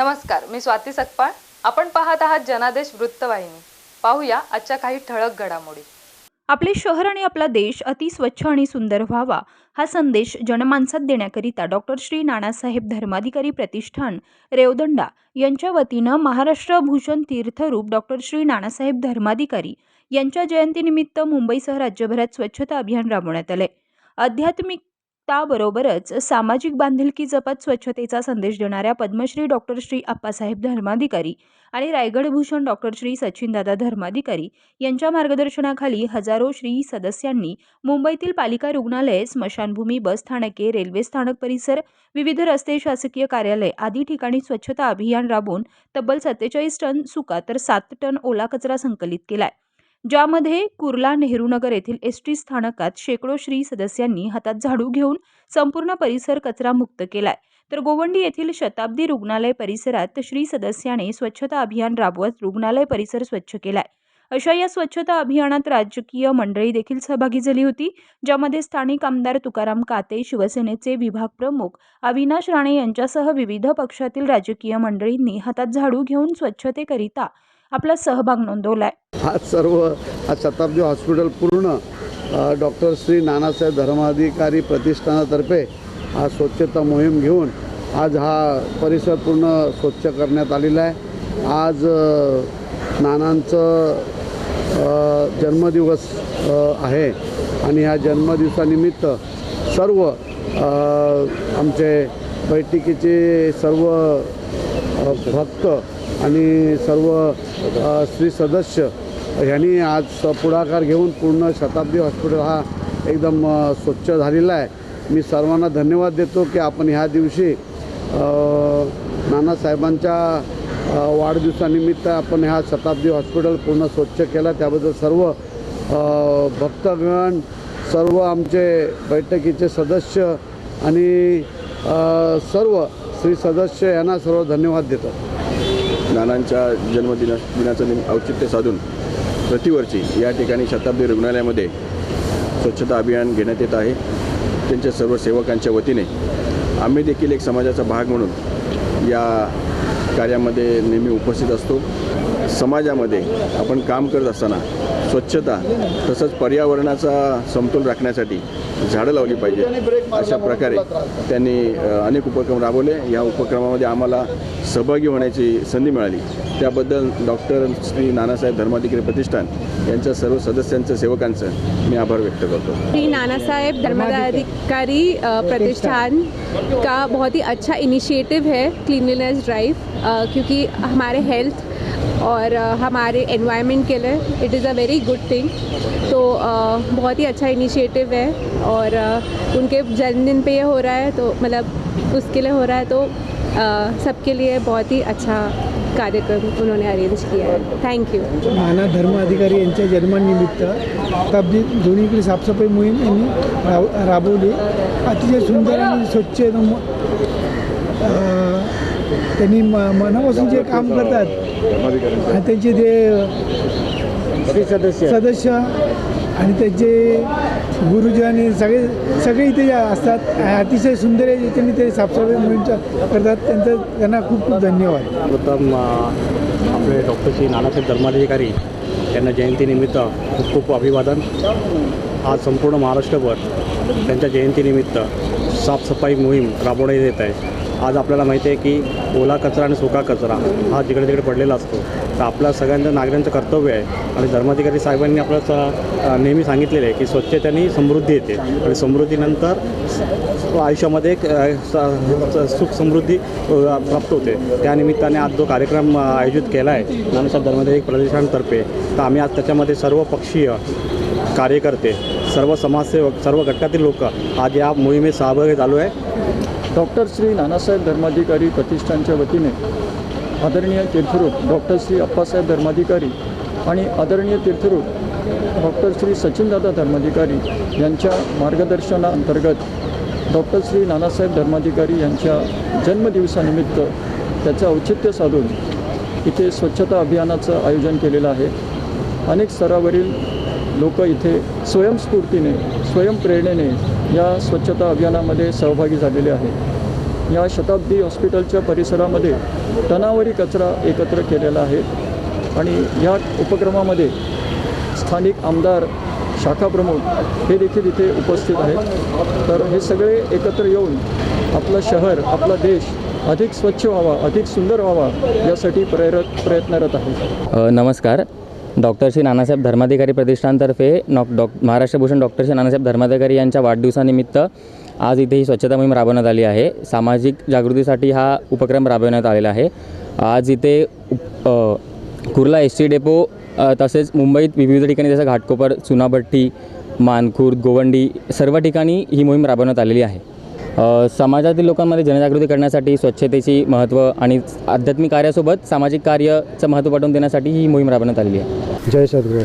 नमस्कार मी स्वाती सकपाळ. आपण पाहत आहात जनादेश वृत्तवाहिनी. पाहूया आजच्या काही ठळक घडामोडी. आपले शहर आणि आपला देश अतिस्वच्छ आणि सुंदर व्हावा हा संदेश जनमानसात देण्याकरिता डॉक्टर श्री नानासाहेब धर्माधिकारी प्रतिष्ठान रेवदंडा यांच्या वतीनं महाराष्ट्र भूषण तीर्थरूप डॉक्टर श्री नानासाहेब धर्माधिकारी यांच्या जयंतीनिमित्त मुंबईसह राज्यभरात स्वच्छता अभियान राबवण्यात आले आध्यात्मिक त्याबरोबरच सामाजिक बांधिलकी जपत स्वच्छतेचा संदेश देणाऱ्या पद्मश्री डॉक्टर श्री आप्पासाहेब धर्माधिकारी आणि रायगड भूषण डॉक्टर श्री सचिनदादा धर्माधिकारी यांच्या मार्गदर्शनाखाली हजारो श्री सदस्यांनी मुंबईतील पालिका रुग्णालये स्मशानभूमी बस स्थानके रेल्वे स्थानक परिसर विविध रस्ते शासकीय कार्यालय आदी ठिकाणी स्वच्छता अभियान राबवून तब्बल सत्तेचाळीस टन सुका तर सात टन ओला कचरा संकलित केलाय. ज्यामध्ये कुर्ला नेहरूनगर येथील एस टी स्थानकात शेकडो श्री सदस्यांनी हातात झाडू घेऊन संपूर्ण परिसर कचरामुक्त केलाय. तर गोवंडी येथील शताब्दी रुग्णालय परिसरात श्री सदस्याने स्वच्छता अभियान राबवत रुग्णालय परिसर स्वच्छ केलाय. अशा या स्वच्छता अभियानात राजकीय मंडळी देखील सहभागी झाली होती ज्यामध्ये स्थानिक आमदार तुकाराम काते शिवसेनेचे विभाग प्रमुख अविनाश राणे यांच्यासह विविध पक्षातील राजकीय मंडळींनी हातात झाडू घेऊन स्वच्छतेकरिता आपला सहभाग नोंदवलाय. हा सर्व हा शताब्दी हॉस्पिटल पूर्ण डॉक्टर श्री नानासाहेब धर्माधिकारी प्रतिष्ठानातर्फे हा स्वच्छता मोहीम घेऊन आज हा परिसर पूर्ण स्वच्छ करण्यात आलेला आहे. आज नानांचं जन्मदिवस आहे आणि ह्या जन्मदिवसानिमित्त सर्व आमचे बैठकीचे सर्व भक्त आणि सर्व श्री सदस्य ह्यांनी आज स- पुढाकार घेऊन पूर्ण शताब्दी हॉस्पिटल हा एकदम स्वच्छ झालेला आहे. मी सर्वांना धन्यवाद देतो की आपण ह्या दिवशी नानासाहेबांच्या वाढदिवसानिमित्त आपण ह्या शताब्दी हॉस्पिटल पूर्ण स्वच्छ केला. त्याबद्दल सर्व भक्तगण सर्व आमचे बैठकीचे सदस्य आणि सर्व श्री सदस्य यांना सर्व धन्यवाद देतो. नानांच्या जन्मदिना दिनाचं औचित्य साधून प्रतिवर्षी या ठिकाणी शताब्दी रुग्णालयामध्ये स्वच्छता अभियान घेण्यात येत आहे. त्यांच्या सर्व सेवकांच्या वतीने आम्ही देखील एक समाजाचा भाग म्हणून या कार्यामध्ये नेहमी उपस्थित असतो. समाजामध्ये आपण काम करत असताना स्वच्छता तसंच पर्यावरणाचा समतोल राखण्यासाठी झाडं लावली पाहिजे अशा प्रकारे त्यांनी अनेक उपक्रम राबवले. या उपक्रमामध्ये आम्हाला सहभागी होण्याची संधी मिळाली. त्याबद्दल डॉक्टर श्री नानासाहेब धर्माधिकारी प्रतिष्ठान यांच्या सर्व सदस्यांचं सेवकांचं मी आभार व्यक्त करतो. श्री नानासाहेब धर्माधिकारी प्रतिष्ठान का बहुत ही अच्छा इनिशिएटिव है क्लीनलीनेस ड्राइव क्योंकि हमारे हेल्थ और हमारे एनवायरनमेंट के लिए it is a very good thing तो बहुत ही अच्छा इनिशिएटिव है और उनके जन्मदिन पे ये हो रहा है तो मतलब उसके लिए हो रहा है तो सबके लिए बहुत ही अच्छा कार्यक्रम उन्होंने अरेंज किया है। Thank you Nana Dharmadhikari यांच्या जन्मानिमित्त शताब्दी दोन्हीकडे साफसफाई मोहीम यांनी राब राबवली. अतिशय सुंदर आणि स्वच्छ त्यांनी म मनापासून जे काम करतात आणि त्यांचे ते सदस्य. सदस्य आणि त्यांचे गुरुजी आणि सगळे सगळे इथे जे असतात अतिशय सुंदर आहे त्यांनी ते साफसफाई मोहीमचं करतात त्यांचं त्यांना खूप खूप धन्यवाद. प्रथम आपले डॉक्टर श्री नानासाहेब धर्माधिकारी यांना जयंतीनिमित्त खूप खूप अभिवादन. आज संपूर्ण महाराष्ट्रभर त्यांच्या जयंतीनिमित्त साफसफाई मोहीम राबवण्यात येत आहे. आज आपल्याला माहिती आहे की ओला कचरा आणि सुका कचरा हा जिकडे तिकडे पडलेला असतो. तर आपला सगळ्यांचं नागरिकांचं कर्तव्य आहे. आणि धर्माधिकारी साहेबांनी आपल्याला स- नेहमी सांगितलेलं आहे की स्वच्छतेने समृद्धी येते. आणि समृद्धीनंतर आयुष्यामध्ये एक स- सुख समृद्धी प्राप्त होते. त्यानिमित्ताने आज जो कार्यक्रम आयोजित केला आहे नानासाहेब धर्माधिकारी प्रदेशांतर्फे तर आम्ही आज त्याच्यामध्ये सर्व पक्षीय कार्यकर्ते सर्व समाजसेवक सर्व गटातील लोक आज या मोहिमेत सहभागी झालो आहे. डॉक्टर श्री नानासाहेब धर्माधिकारी प्रतिष्ठानच्या वतीने आदरणीय तीर्थरूप डॉक्टर श्री अप्पासाहेब धर्माधिकारी आणि आदरणीय तीर्थरूप डॉक्टर श्री सचिनदादा धर्माधिकारी यांच्या मार्गदर्शनाअंतर्गत डॉक्टर श्री नानासाहेब धर्माधिकारी यांच्या जन्मदिवसानिमित्त त्याचं औचित्य साधून इथे स्वच्छता अभियानाचं आयोजन केलेलं आहे. अनेक स्तरावरील लोक इथे स्वयंस्फूर्तीने स्वयंप्रेरणेने या स्वच्छता अभियानामध्ये सहभागी झालेले आहेत. या शताब्दी हॉस्पिटलच्या परिसरामध्ये टनावरी कचरा एकत्र केलेला आहे आणि या उपक्रमामध्ये स्थानिक आमदार शाखा प्रमुख हे देखील इथे उपस्थित आहेत. तर हे सगळे एकत्र येऊन आपलं शहर आपला देश अधिक स्वच्छ व्हावा अधिक सुंदर व्हावा यासाठी प्रेरत प्रयत्नरत आहे नमस्कार. डॉक्टर श्री नानासाहेब धर्माधिकारी प्रतिष्ठानतर्फे नॉक डॉक महाराष्ट्र भूषण डॉक्टर श्री नानासाहेब धर्माधिकारी यांच्या वाढदिवसानिमित्त आज इथे ही स्वच्छता मोहीम राबवण्यात आली आहे. सामाजिक जागृतीसाठी हा उपक्रम राबवण्यात आलेला आहे. आज इथे उप- कुर्ला एस टी डेपो तसेच मुंबईत विविध ठिकाणी जसं घाटकोपर चुनाभट्टी मानखुर्द गोवंडी सर्व ठिकाणी ही मोहीम राबवण्यात आलेली आहे. समाजातील लोकांमध्ये जनजागृती करण्यासाठी स्वच्छतेची महत्त्व आणि आध्यात्मिक कार्यासोबत सामाजिक कार्याचं महत्त्व पटवून देण्यासाठी ही मोहीम राबवण्यात आलेली आहे. जय सद्गुरू.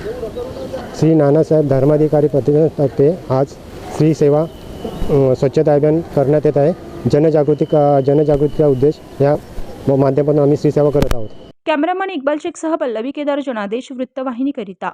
श्री नानासाहेब धर्माधिकारी प्रतिष्ठानतर्फे आज श्री सेवा स्वच्छता अभियान करण्यात येत आहे. जनजागृती का जनजागृतीचा उद्देश या माध्यमातून आम्ही श्री सेवा करत आहोत. कॅमेरामन इक्बाल शेखसह पल्लवी केदार जनादेश वृत्तवाहिनीकरिता.